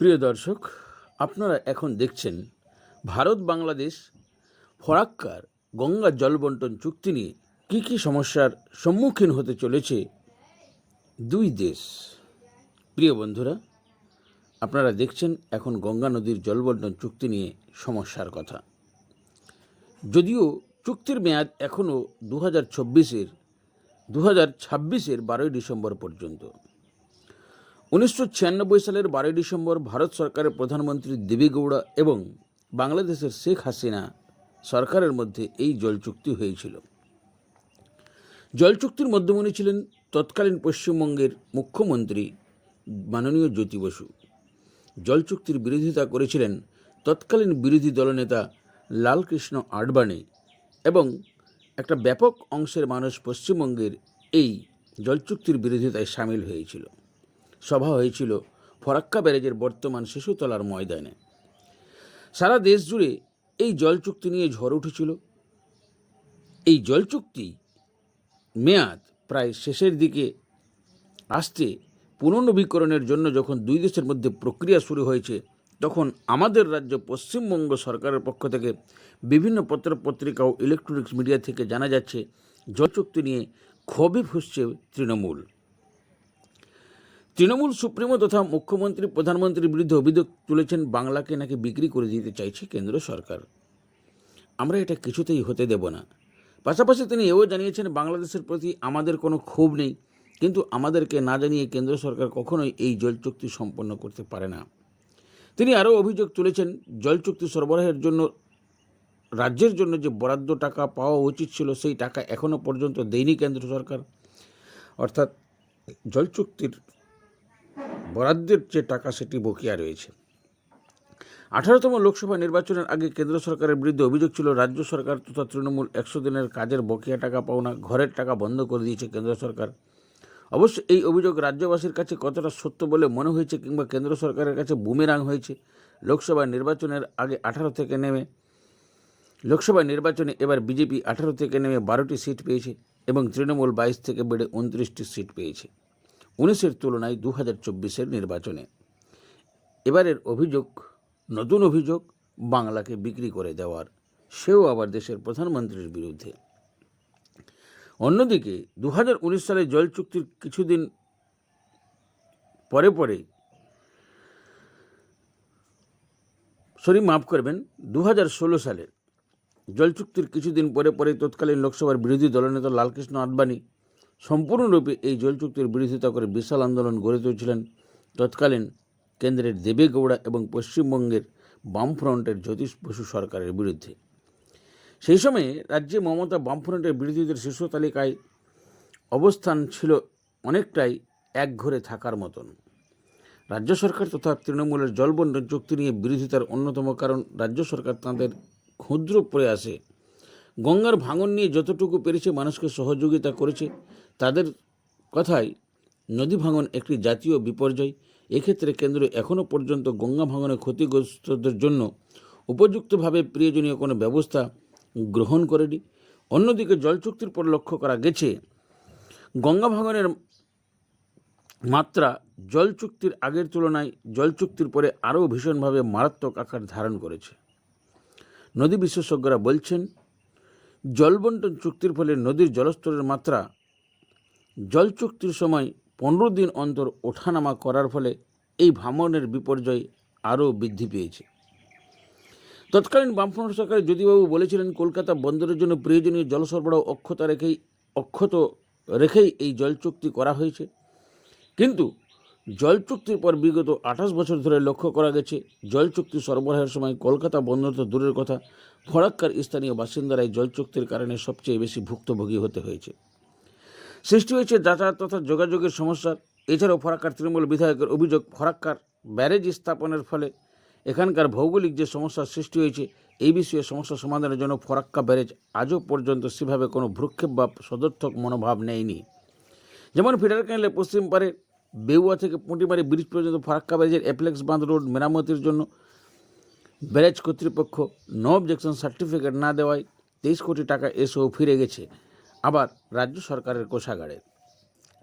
প্রিয় দর্শক, আপনারা এখন দেখছেন ভারত বাংলাদেশ ফরাক্কার গঙ্গা জলবন্টন চুক্তি নিয়ে কী কী সমস্যার সম্মুখীন হতে চলেছে দুই দেশ। প্রিয় বন্ধুরা, আপনারা দেখছেন এখন গঙ্গা নদীর জলবন্টন চুক্তি নিয়ে সমস্যার কথা। যদিও চুক্তির মেয়াদ এখনও দু হাজার চব্বিশের দু হাজার ছাব্বিশের বারোই ডিসেম্বর পর্যন্ত। উনিশশো ছিয়ানব্বই সালের বারোই ডিসেম্বর ভারত সরকারের প্রধানমন্ত্রী দেবেগৌড়া এবং বাংলাদেশের শেখ হাসিনা সরকারের মধ্যে এই জল চুক্তি হয়েছিল। জল চুক্তির মধ্যমণি ছিলেন তৎকালীন পশ্চিমবঙ্গের মুখ্যমন্ত্রী মাননীয় জ্যোতি বসু। জল চুক্তির বিরোধিতা করেছিলেন তৎকালীন বিরোধী দলনেতা লালকৃষ্ণ আডবাণী এবং একটা ব্যাপক অংশের মানুষ পশ্চিমবঙ্গের এই জল চুক্তির বিরোধিতায় সামিল হয়েছিল। সভা হয়েছিল ফরাক্কা ব্যারেজের বর্তমান শিশুতলার ময়দানে। সারা দেশ জুড়ে এই জল চুক্তি নিয়ে ঝড় উঠেছিল। এই জল চুক্তি মেয়াদ প্রায় শেষের দিকে আসতে পুনর্নবীকরণের জন্য যখন দুই দেশের মধ্যে প্রক্রিয়া শুরু হয়েছে, তখন আমাদের রাজ্য পশ্চিমবঙ্গ সরকারের পক্ষ থেকে বিভিন্ন পত্র পত্রিকা ও ইলেকট্রনিক্স মিডিয়া থেকে জানা যাচ্ছে জল চুক্তি নিয়ে ক্ষোভে ফুসছে তৃণমূল। তৃণমূল সুপ্রিমো তথা মুখ্যমন্ত্রী, প্রধানমন্ত্রীর বিরুদ্ধে অভিযোগ তুলেছেন বাংলাকে নাকি বিক্রি করে দিতে চাইছে কেন্দ্র সরকার। আমরা এটা কিছুতেই হতে দেব না। পাশাপাশি তিনি এও জানিয়েছেন, বাংলাদেশের প্রতি আমাদের কোনো ক্ষোভ নেই, কিন্তু আমাদেরকে না জানিয়ে কেন্দ্র সরকার কখনোই এই জল চুক্তি সম্পন্ন করতে পারে না। তিনি আরও অভিযোগ তুলেছেন জল চুক্তি সরবরাহের জন্য, রাজ্যের জন্য যে বরাদ্দ টাকা পাওয়া উচিত ছিল, সেই টাকা এখনও পর্যন্ত দেয়নি কেন্দ্র সরকার। অর্থাৎ জল চুক্তির বরাদ্দের যে টাকা সেটি বকেয়া রয়েছে। আঠারোতম লোকসভা নির্বাচনের আগে কেন্দ্র সরকারের বিরুদ্ধে অভিযোগ ছিল, রাজ্য সরকার তথা তৃণমূল একশো দিনের কাজের বকেয়া টাকা পাওনা, ঘরের টাকা বন্ধ করে দিয়েছে কেন্দ্র সরকার। অবশ্য এই অভিযোগ রাজ্যবাসীর কাছে কতটা সত্য বলে মনে হয়েছে কিংবা কেন্দ্র সরকারের কাছে বুমেরাং হয়েছে, লোকসভা নির্বাচনের আগে আঠারো থেকে নেমে, লোকসভা নির্বাচনে এবার বিজেপি আঠারো থেকে নেমে বারোটি সিট পেয়েছে এবং তৃণমূল বাইশ থেকে বেড়ে উনত্রিশটি সিট পেয়েছে। উনিশের তুলনায় দু হাজার চব্বিশের নির্বাচনে। এবারের অভিযোগ, নতুন অভিযোগ, বাংলাকে বিক্রি করে দেওয়ার। সেও আবার দেশের প্রধানমন্ত্রীর বিরুদ্ধে। অন্যদিকে দু হাজার উনিশ সালে জল চুক্তির কিছুদিন পরে পরে সরি, মাফ করবেন দু হাজার ষোলো সালের জল চুক্তির কিছুদিন পরে পরে তৎকালীন লোকসভার বিরোধী দলনেতা লালকৃষ্ণ আদবানি সম্পূর্ণরূপে এই জল চুক্তির বিরোধিতা করে বিশাল আন্দোলন গড়ে তুলেছিলেন। তৎকালীন কেন্দ্রের দেবেগৌড়া এবং পশ্চিমবঙ্গের বামফ্রন্টের জ্যোতিষ বসু সরকারের বিরুদ্ধে। সেই সময়ে রাজ্যে মমতা বামফ্রন্টের বিরোধীদের শীর্ষ তালিকায় অবস্থান ছিল অনেকটাই একঘরে থাকার মতন। রাজ্য সরকার তথা তৃণমূলের জলবন্টন চুক্তি নিয়ে বিরোধিতার অন্যতম কারণ রাজ্য সরকার তাঁদের ক্ষুদ্র প্রয়াসে গঙ্গার ভাঙন নিয়ে যতটুকু পেরেছে মানুষকে সহযোগিতা করেছে তাদের কথায় নদী ভাঙন একটি জাতীয় বিপর্যয়। এক্ষেত্রে কেন্দ্র এখনও পর্যন্ত গঙ্গা ভাঙনে ক্ষতিগ্রস্তদের জন্য উপযুক্তভাবে প্রয়োজনীয় কোনো ব্যবস্থা গ্রহণ করেনি। অন্যদিকে জল চুক্তির পর লক্ষ্য করা গেছে, গঙ্গা ভাঙনের মাত্রা জল চুক্তির আগের তুলনায় জল চুক্তির পরে আরও ভীষণভাবে মারাত্মক আকার ধারণ করেছে। নদী বিশেষজ্ঞরা বলছেন, জলবন্টন চুক্তির ফলে নদীর জলস্তরের মাত্রা জল চুক্তির সময় পনেরো দিন অন্তর ওঠানামা করার ফলে এই ভাঙনের বিপর্যয় আরও বৃদ্ধি পেয়েছে। তৎকালীন বামফ্রন্ট সরকার জ্যোতিবাবু বলেছিলেন, কলকাতা বন্দরের জন্য প্রয়োজনীয় জল সরবরাহ অক্ষতা রেখেই, অক্ষত রেখেই এই জল চুক্তি করা হয়েছে। কিন্তু জল চুক্তির পর বিগত আঠাশ বছর ধরে লক্ষ্য করা গেছে জল চুক্তি সরবরাহের সময় কলকাতা বন্দর তো দূরের কথা ফরাক্কার স্থানীয় বাসিন্দারাই জল চুক্তির কারণে সবচেয়ে বেশি ভুক্তভোগী হতে হয়েছে। সৃষ্টি হয়েছে যাতায়াত তথা যোগাযোগের সমস্যা। এছাড়াও ফরাক্কার তৃণমূল বিধায়কের অভিযোগ, ফরাক্কার ব্যারেজ স্থাপনের ফলে এখানকার ভৌগোলিক যে সমস্যার সৃষ্টি হয়েছে, এই বিষয়ে সমস্যা সমাধানের জন্য ফরাক্কা ব্যারেজ আজও পর্যন্ত সেভাবে কোনো ভ্রুক্ষেপ বা সদর্থক মনোভাব নেয়নি। যেমন ফিডার পশ্চিম পারে বেউয়া থেকে পুঁটিমারি ব্রিজ পর্যন্ত ফারাক্কা ব্যারেজের অ্যাপ্লেক্স বাঁধ রোড মেরামতির জন্য ব্যারেজ কর্তৃপক্ষ নো অবজেকশন সার্টিফিকেট না দেওয়ায় তেইশ কোটি টাকা এসেও ফিরে গেছে। আবার রাজ্য সরকারের কোষাগারে।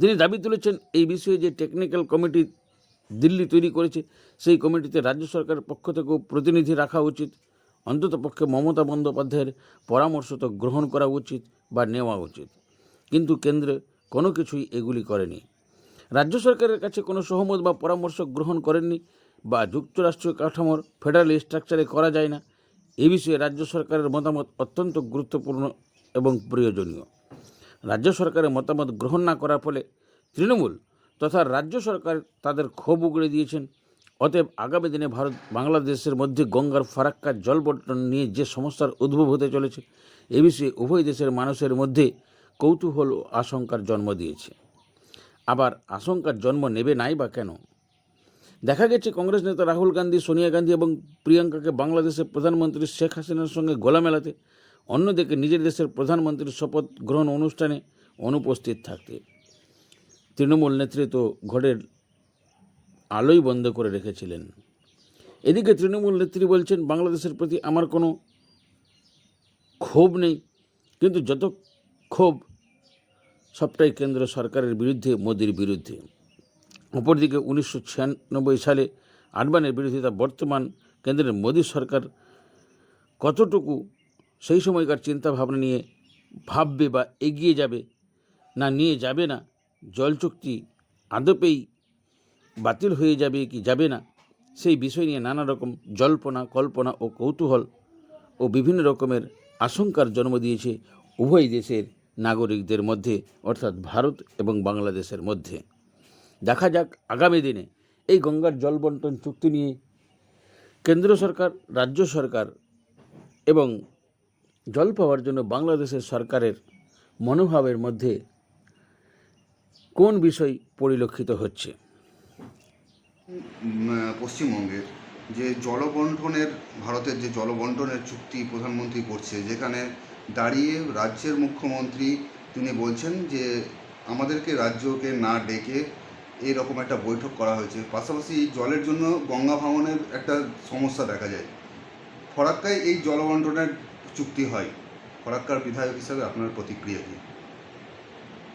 তিনি দাবি তুলেছেন, এই বিষয়ে যে টেকনিক্যাল কমিটি দিল্লি তৈরি করেছে, সেই কমিটিতে রাজ্য সরকারের পক্ষ থেকেও প্রতিনিধি রাখা উচিত। অন্তত পক্ষে মমতা বন্দ্যোপাধ্যায়ের পরামর্শ তো গ্রহণ করা উচিত বা নেওয়া উচিত। কিন্তু কেন্দ্রে কোনো কিছুই এগুলি করেনি। রাজ্য সরকারের কাছে কোনো সহমত বা পরামর্শ গ্রহণ করেননি বা যুক্তরাষ্ট্রীয় কাঠামোর ফেডারেল স্ট্রাকচারে করা যায় না। এ বিষয়ে রাজ্য সরকারের মতামত অত্যন্ত গুরুত্বপূর্ণ এবং প্রয়োজনীয়। রাজ্য সরকারের মতামত গ্রহণ না করার ফলে তৃণমূল তথা রাজ্য সরকার তাদের ক্ষোভ উগড়ে দিয়েছেন। অতএব আগামী দিনে ভারত বাংলাদেশের মধ্যে গঙ্গার ফারাক্কার জল বন্টন নিয়ে যে সমস্যার উদ্ভব হতে চলেছে, এ বিষয়ে উভয় দেশের মানুষের মধ্যে কৌতূহল ও আশঙ্কার জন্ম দিয়েছে। আবার আশঙ্কার জন্ম নেবে নাই বা কেন? দেখা গেছে কংগ্রেস নেতা রাহুল গান্ধী, সোনিয়া গান্ধী এবং প্রিয়াঙ্কাকে বাংলাদেশের প্রধানমন্ত্রী শেখ হাসিনার সঙ্গে গোলা মেলাতে অন্যদিকে নিজের দেশের প্রধানমন্ত্রীর শপথ গ্রহণ অনুষ্ঠানে অনুপস্থিত থাকতে। তৃণমূল নেতৃত্ব ঘরের আলোই বন্ধ করে রেখেছিলেন। এদিকে তৃণমূল নেত্রী বলছেন, বাংলাদেশের প্রতি আমার কোনো ক্ষোভ নেই, কিন্তু যত ক্ষোভ, সবটাই কেন্দ্র সরকারের বিরুদ্ধে, মোদির বিরুদ্ধে। অপরদিকে উনিশশো ছিয়ানব্বই সালে আডবাণীর বিরোধিতা বর্তমান কেন্দ্রের মোদী সরকার কতটুকু সেই সময়কার চিন্তাভাবনা নিয়ে ভাববে বা এগিয়ে যাবে না, নিয়ে যাবে না, জল চুক্তি আদপেই বাতিল হয়ে যাবে কি যাবে না, সেই বিষয় নিয়ে নানা রকম জল্পনা, কল্পনা ও কৌতূহল ও বিভিন্ন রকমের আশঙ্কার জন্ম দিয়েছে উভয় দেশের নাগরিকদের মধ্যে, অর্থাৎ ভারত এবং বাংলাদেশের মধ্যে। দেখা যাক আগামী দিনে এই গঙ্গার জল বন্টন চুক্তি নিয়ে কেন্দ্র সরকার, রাজ্য সরকার এবং জল পাওয়ার জন্য বাংলাদেশের সরকারের মনোভাবের মধ্যে কোন বিষয় পরিলক্ষিত হচ্ছে? পশ্চিমবঙ্গের যে জলবন্টনের, ভারতের যে জলবন্টনের চুক্তি প্রধানমন্ত্রী করছে, যেখানে দাঁড়িয়ে রাজ্যের মুখ্যমন্ত্রী তিনি বলছেন যে আমাদেরকে রাজ্যকে না ডেকে এরকম একটা বৈঠক করা হয়েছে। পাশাপাশি জলের জন্য গঙ্গা ভাঙনের একটা সমস্যা দেখা যায়। ফরাক্কায় এই জলবন্টনের চুক্তি হয়। ফরাক্কার বিধায়ক হিসাবে আপনার প্রতিক্রিয়া কী?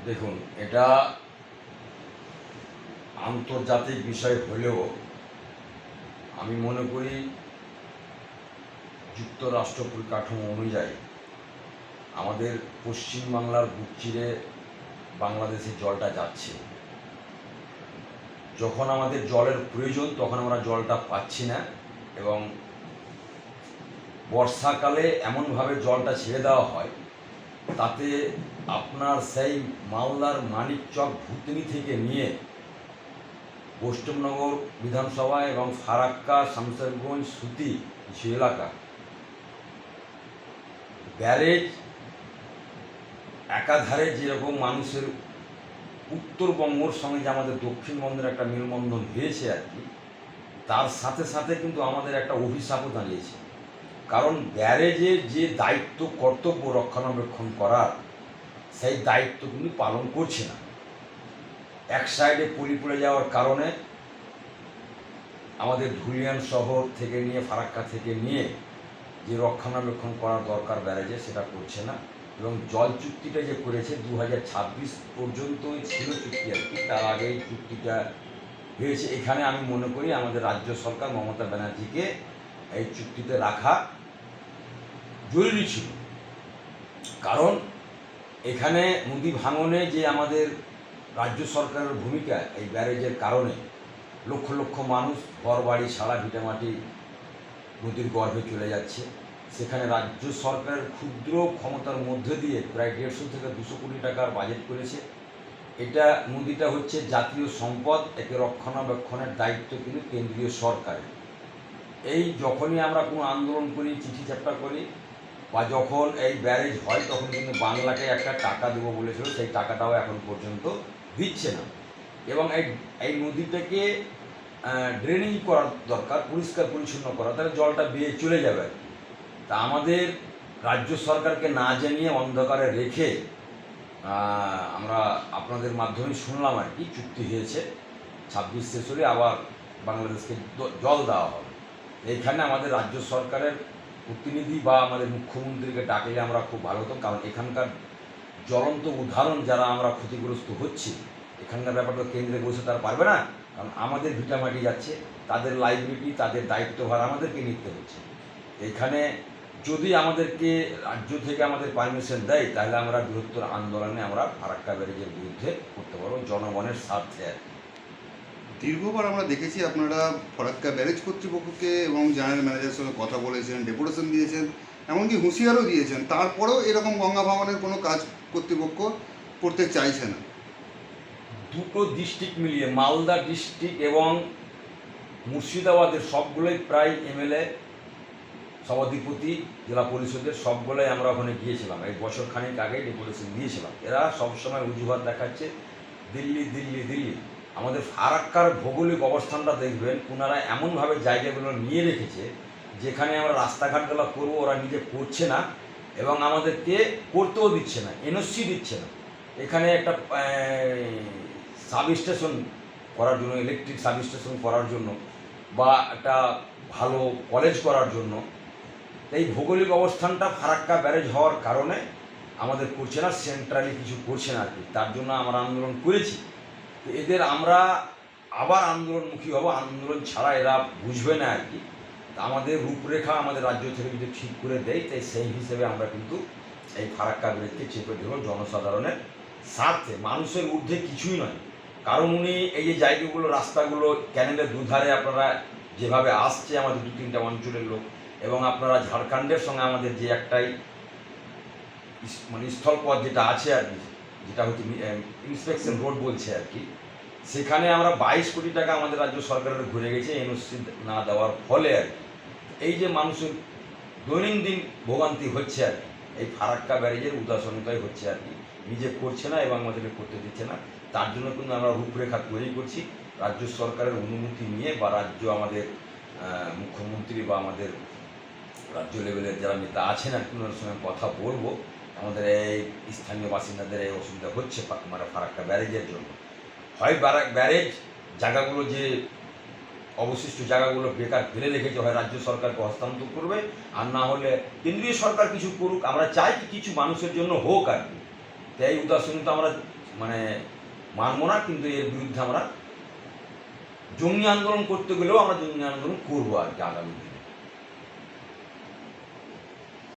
দেখুন, এটা আন্তর্জাতিক বিষয় হলেও আমি মনে করি যুক্তরাষ্ট্র পরিকাঠামো অনুযায়ী আমাদের পশ্চিমবাংলার বুক চিরে বাংলাদেশে জলটা যাচ্ছে। যখন আমাদের জলের প্রয়োজন, তখন আমরা জলটা পাচ্ছি না এবং বর্ষাকালে এমনভাবে জলটা ছেড়ে দেওয়া হয়, তাতে আপনার সেই মালদার মানিকচক ভুতনি থেকে নিয়ে পশ্চিমনগর বিধানসভা এবং ফারাক্কা শামশেরগঞ্জ সুতি, কিছু এলাকা। ব্যারেজ একাধারে যেরকম মানুষের উত্তরবঙ্গর সঙ্গে যে আমাদের দক্ষিণবঙ্গের একটা মেলবন্ধন হয়েছে আর কি, তার সাথে সাথে কিন্তু আমাদের একটা অভিশাপও দাঁড়িয়েছে। কারণ ব্যারেজের যে দায়িত্ব, কর্তব্য রক্ষণাবেক্ষণ করার, সেই দায়িত্ব কিন্তু পালন করছে না। এক সাইডে পলি পড়ে যাওয়ার কারণে আমাদের ধুলিয়ান শহর থেকে নিয়ে, ফারাক্কা থেকে নিয়ে যে রক্ষণাবেক্ষণ করার দরকার ব্যারেজে সেটা করছে না। এবং জল চুক্তিটা যে করেছে দু হাজার ছাব্বিশ পর্যন্তই ছিল চুক্তি আর কি। তার আগে চুক্তিটা হয়েছে। এখানে আমি মনে করি আমাদের রাজ্য সরকার মমতা ব্যানার্জিকে এই চুক্তিতে রাখা জরুরি ছিল। কারণ এখানে নদী ভাঙনে যে আমাদের রাজ্য সরকারের ভূমিকা, এই ব্যারেজের কারণে লক্ষ লক্ষ মানুষ ঘর বাড়ি সারা ভিটামাটি নদীর গর্ভে চলে যাচ্ছে। সেখানে রাজ্য সরকারের ক্ষুদ্র ক্ষমতার মধ্যে দিয়ে প্রায় দেড়শো থেকে দুশো কোটি টাকার বাজেট করেছে। এটা নদীটা হচ্ছে জাতীয় সম্পদ, একে রক্ষণাবেক্ষণের দায়িত্ব কিন্তু কেন্দ্রীয় সরকারের। এই যখনই আমরা কোনো আন্দোলন করি, চিঠি চাপটা করি বা যখন এই ব্যারেজ হয়, তখন কিন্তু বাংলাকে একটা টাকা দেবো বলেছিল, সেই টাকাটাও এখন পর্যন্ত দিচ্ছে না। এবং এই এই নদীটাকে ড্রেনিং করার দরকার, পরিষ্কার পরিচ্ছন্ন করা তাহলে জলটা বেয়ে চলে যাবে। তা আমাদের রাজ্য সরকারকে না জানিয়ে অন্ধকারে রেখে আমরা আপনাদের মাধ্যমে শুনলাম আর কি, চুক্তি হয়েছে। ছাব্বিশ শেষ আবার বাংলাদেশকে জল দেওয়া হবে। এইখানে আমাদের রাজ্য সরকারের প্রতিনিধি বা আমাদের মুখ্যমন্ত্রীকে ডাকলে আমরা খুব ভালো হতাম কারণ এখানকার জ্বলন্ত উদাহরণ যারা আমরা ক্ষতিগ্রস্ত হচ্ছি, এখানকার ব্যাপারটা কেন্দ্রে বসে তারা পারবে না, কারণ আমাদের ভিটামাটি যাচ্ছে, তাদের লাইব্রেরি তাদের দায়িত্বভার আমাদেরকে নিতে হচ্ছে এখানে যদি আমাদেরকে রাজ্য থেকে আমাদের পারমিশন দেয়, তাহলে আমরা বৃহত্তর আন্দোলনে আমরা ফারাক্কা ব্যারেজের বিরুদ্ধে করতে পারব, জনগণের স্বার্থে আর কি। দীর্ঘবার আমরা দেখেছি আপনারা ফরাক্কা ব্যারেজ কর্তৃপক্ষকে এবং জেনারেল ম্যানেজারের সঙ্গে কথা বলেছেন ডেপুটেশন দিয়েছেন, এমনকি হুঁশিয়ারও দিয়েছেন। তারপরেও এরকম গঙ্গা ভাঙনের কোনো কাজ কর্তৃপক্ষ করতে চাইছে না। দুটো ডিস্ট্রিক্ট মিলিয়ে, মালদা ডিস্ট্রিক্ট এবং মুর্শিদাবাদের সবগুলোই প্রায় এমএলএ সভাধিপতি, জেলা পরিষদের সবগুলোই আমরা ওখানে গিয়েছিলাম। এক বছর খানিক আগে ডেপুটেশন দিয়েছিলাম। এরা সবসময় অজুহাত দেখাচ্ছে, দিল্লি দিল্লি দিল্লি। আমাদের ফারাক্কার ভৌগোলিক অবস্থানটা দেখবেন ওনারা এমনভাবে জায়গাগুলো নিয়ে রেখেছে, যেখানে আমরা রাস্তাঘাটগুলো করব, ওরা নিজে করছে না, এবং আমাদেরকে করতেও দিচ্ছে না এনওসি দিচ্ছে না। এখানে একটা সাব স্টেশন করার জন্য ইলেকট্রিক সাব স্টেশন করার জন্য, বা একটা ভালো কলেজ করার জন্য। এই ভৌগোলিক অবস্থানটা ফারাক্কা ব্যারেজ হওয়ার কারণে আমাদের করছে না সেন্ট্রালি কিছু করছে না আর কি। তার জন্য আমরা আন্দোলন করেছি। এদের আমরা আবার আন্দোলনমুখী হব, আন্দোলন ছাড়া এরা বুঝবে না আর কি। আমাদের রূপরেখা আমাদের রাজ্য থেকে যদি ঠিক করে দেয়, তাই সেই হিসেবে আমরা কিন্তু এই ফারাক্কা ব্যারেজকে চেপে দেবো জনসাধারণের স্বার্থে। মানুষের ঊর্ধ্বে কিছুই নয়। কারণ উনি এই যে জায়গাগুলো, রাস্তাগুলো, ক্যানেলের দুধারে আপনারা যেভাবে আসছে আমাদের দু তিনটা অঞ্চলের লোক, এবং আপনারা ঝাড়খণ্ডের সঙ্গে আমাদের যে একটাই মানে স্থলপথ যেটা আছে আর কি যেটা হচ্ছে ইন্সপেকশন রোড বলছে আর কি। সেখানে আমরা বাইশ কোটি টাকা আমাদের রাজ্য সরকারের ঘুরে গেছে, এনওসি না দেওয়ার ফলে আর এই যে মানুষের দৈনন্দিন ভোগান্তি হচ্ছে আর কি, এই ফারাক্কা ব্যারেজের উদাসনীয়তাই হচ্ছে আর কি। নিজে করছে না এবং আমাদেরকে করতে দিচ্ছে না। তার জন্য কিন্তু আমরা রূপরেখা তৈরি করছি। রাজ্য সরকারের অনুমতি নিয়ে বা রাজ্য আমাদের মুখ্যমন্ত্রী বা আমাদের রাজ্য লেভেলের যারা নেতা আছেন আর কি ওনার সঙ্গে কথা বলব। আমাদের এই স্থানীয় বাসিন্দাদের এই অসুবিধা হচ্ছে মানে ফারাক্কা ব্যারেজের জন্য। হয় ব্যারেজ, জায়গাগুলো যে অবশিষ্ট জায়গাগুলো বেকার ফেলে রেখেছে, হয় রাজ্য সরকারকে হস্তান্তর করবে, আর না হলে কেন্দ্রীয় সরকার কিছু করুক, আমরা চাই কি কিছু মানুষের জন্য হোক আর কি। তাই উদাসীনতা আমরা মানে মানব না, কিন্তু এর বিরুদ্ধে আমরা জঙ্গি আন্দোলন করতে গেলেও আমরা জঙ্গি আন্দোলন করব আর কি আগামী